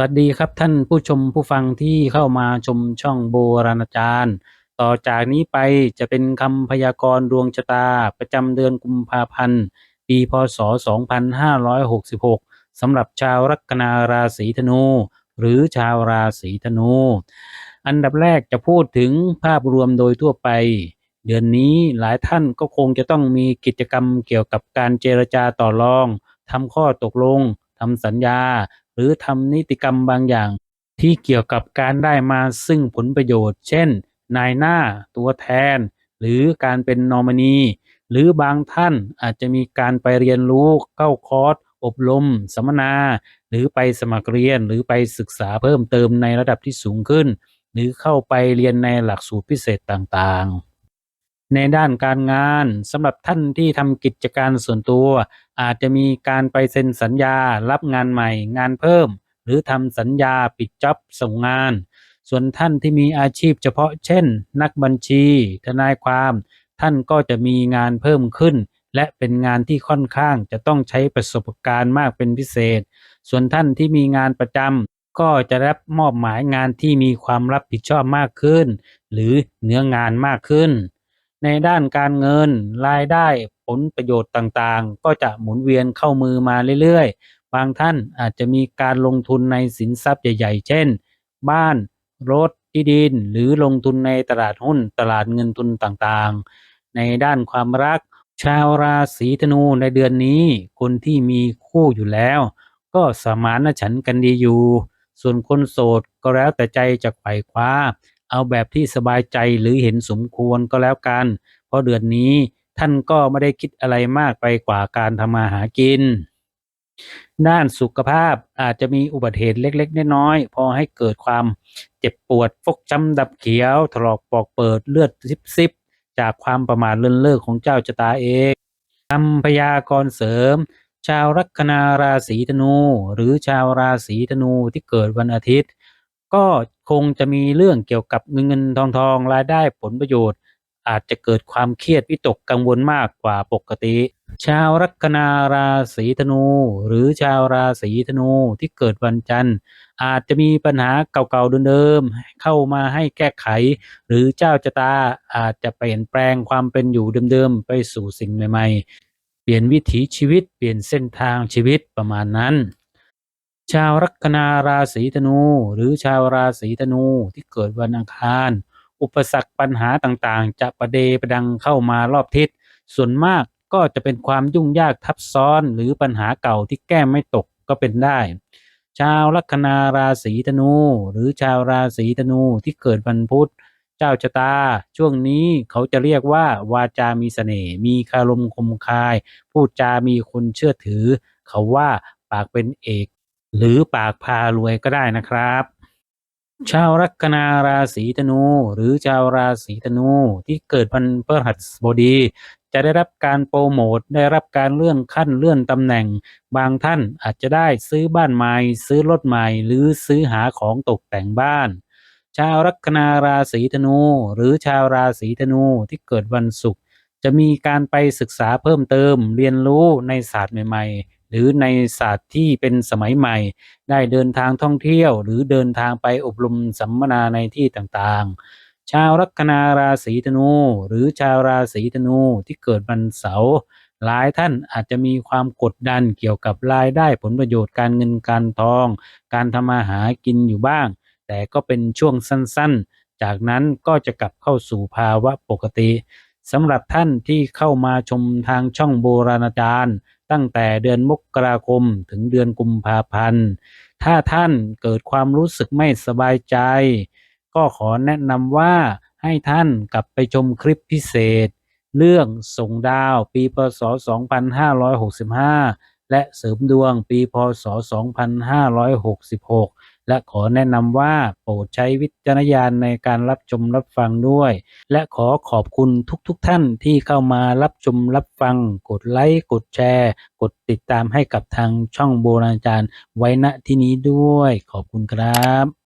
วัสดีครับท่านผู้ชมผู้ฟังที่เข้ามาชมช่องโบราณจารย์ ต่อจากนี้ไปจะเป็นคำพยากรณ์ดวงชะตา ประจำเดือนกุมภาพันธ์ ปีพศ 2566สำหรับชาวลัคนาราศีธนู หรือชาวราศีธนู อันดับแรกจะพูดถึงภาพรวมโดยทั่วไป เดือนนี้หลายท่านก็คงจะต้องมีกิจกรรมเกี่ยวกับการเจรจาต่อรองทำข้อตกลง ทำสัญญา หรือทำนิติกรรมบางอย่าง ที่เกี่ยวกับการได้มาซึ่งผลประโยชน์ เช่น นายหน้าตัวแทน หรือการเป็นนอมินี หรือบางท่านอาจจะมีการไปเรียนรู้เข้าคอร์สอบรม สัมมนา หรือไปสมัครเรียนหรือไปศึกษาเพิ่มเติมในระดับที่สูงขึ้น หรือเข้าไปเรียนในหลักสูตรพิเศษต่างๆ ในด้านการงานสำหรับท่านที่ทำกิจการส่วนตัว อาจจะมีการไปเซ็นสัญญา รับงานใหม่ งานเพิ่ม หรือทำสัญญาปิดจ็อบส่งงาน ส่วนท่านที่มีอาชีพเฉพาะเช่น นักบัญชี ทนายความ ท่านก็จะมีงานเพิ่มขึ้น และเป็นงานที่ค่อนข้างจะต้องใช้ประสบการณ์มากเป็นพิเศษ ส่วนท่านที่มีงานประจำก็จะรับมอบหมายงานที่มีความรับผิดชอบมากขึ้น หรือเนื้องานมากขึ้น ในด้านการเงินรายได้ผลประโยชน์ต่างๆ ก็จะหมุนเวียนเข้ามือมาเรื่อยๆ บางท่านอาจจะมีการลงทุนในสินทรัพย์ใหญ่ ๆ เช่น บ้าน รถ ที่ดิน หรือลงทุนในตลาดหุ้น ตลาดเงินทุนต่างๆ ในด้านความรัก ชาวราศีธนูในเดือนนี้ คนที่มีคู่อยู่แล้ว ก็สมานฉันท์กันดีอยู่ ส่วนคนโสดก็แล้วแต่ใจจะไขว่คว้า เอาแบบที่สบายใจหรือเห็นสมควรก็แล้วกัน เพราะเดือนนี้ท่านก็ไม่ได้คิดอะไรมากไปกว่าการทำมาหากิน ด้านสุขภาพอาจจะมีอุบัติเหตุเล็กๆ น้อยๆ พอให้เกิดความเจ็บปวดฟกช้ำดับเขียว ถลอกปอกเปิดเลือดซิบๆ จากความประมาทเลินเล่อของเจ้าชะตาเองคำพยากรณ์เสริม ชาวลัคนาราศีธนู หรือชาวราศีธนูที่เกิดวันอาทิตย์ ก็คงจะมีเรื่องเกี่ยวกับเงินเงินทองทองรายได้ผลประโยชน์ อาจจะเกิดความเครียดวิตกกังวลมากกว่าปกติ ชาวลัคนาราศีธนู หรือชาวราศีธนูที่เกิดวันจันทร์ อาจจะมีปัญหาเก่าๆเดิมๆเข้ามาให้แก้ไข หรือเจ้าชะตาอาจจะเปลี่ยนแปลงความเป็นอยู่เดิมๆไปสู่สิ่งใหม่ ๆ เปลี่ยนวิถีชีวิตเปลี่ยนเส้นทางชีวิตประมาณนั้น ชาวลัคนาราศีธนู หรือชาวราศีธนูที่เกิดวันอังคาร อุปสรรคปัญหาต่างๆ จะประเดประดังเข้ามารอบทิศ ส่วนมากก็จะเป็นความยุ่งยากทับซ้อนหรือปัญหาเก่าที่แก้ไม่ตกก็เป็นได้ ชาวลัคนาราศีธนู หรือชาวราศีธนูที่เกิดวันพุธ เจ้าชะตา ช่วงนี้เขาจะเรียกว่า วาจามีเสน่ห์มีคารมคมคาย พูดจามีคนเชื่อถือ เขาว่าปากเป็นเอก หรือปากพารวยก็ได้นะครับ ชาวลัคนาราศีธนู หรือชาวราศีธนูที่เกิดวันพฤหัสบดี จะได้รับการโปรโมทได้รับการเลื่อนขั้นเลื่อนตำแหน่ง บางท่านอาจจะได้ซื้อบ้านใหม่ซื้อรถใหม่ หรือซื้อหาของตกแต่งบ้าน ชาวลัคนาราศีธนู หรือชาวราศีธนูที่เกิดวันศุกร์จะมีการไปศึกษาเพิ่มเติมเรียนรู้ในศาสตร์ใหม่ ๆ หรือในศาสตร์ที่เป็นสมัยใหม่ ได้เดินทางท่องเที่ยว หรือเดินทางไปอบรมสัมมนาในที่ต่างๆ ชาวลัคนาราศีธนู หรือชาวราศีธนูที่เกิดวันเสาร์หลายท่านอาจจะมีความกดดันเกี่ยวกับรายได้ผลประโยชน์การเงินการทอง การทำมาหากินอยู่บ้าง แต่ก็เป็นช่วงสั้นๆ จากนั้นก็จะกลับเข้าสู่ภาวะปกติสำหรับท่านที่เข้ามาชมทางช่องโบราณจารย์ ตั้งแต่เดือนมกราคมถึงเดือนกุมภาพันธ์ ถ้าท่านเกิดความรู้สึกไม่สบายใจ ก็ขอแนะนำว่าให้ท่านกลับไปชมคลิปพิเศษ เรื่องส่งดาวปีพศ 2565 และเสริมดวงปีพศ 2566 และขอแนะนำว่าโปรดใช้วิจารณญาณในการรับชมรับฟังด้วย และขอขอบคุณทุกๆทท่านที่เข้ามารับชมรับฟัง กดไลค์กดแชร์ กดติดตามให้กับทางช่องโบราณจารย์ไว้ณที่นี้ด้วย ขอบคุณครับ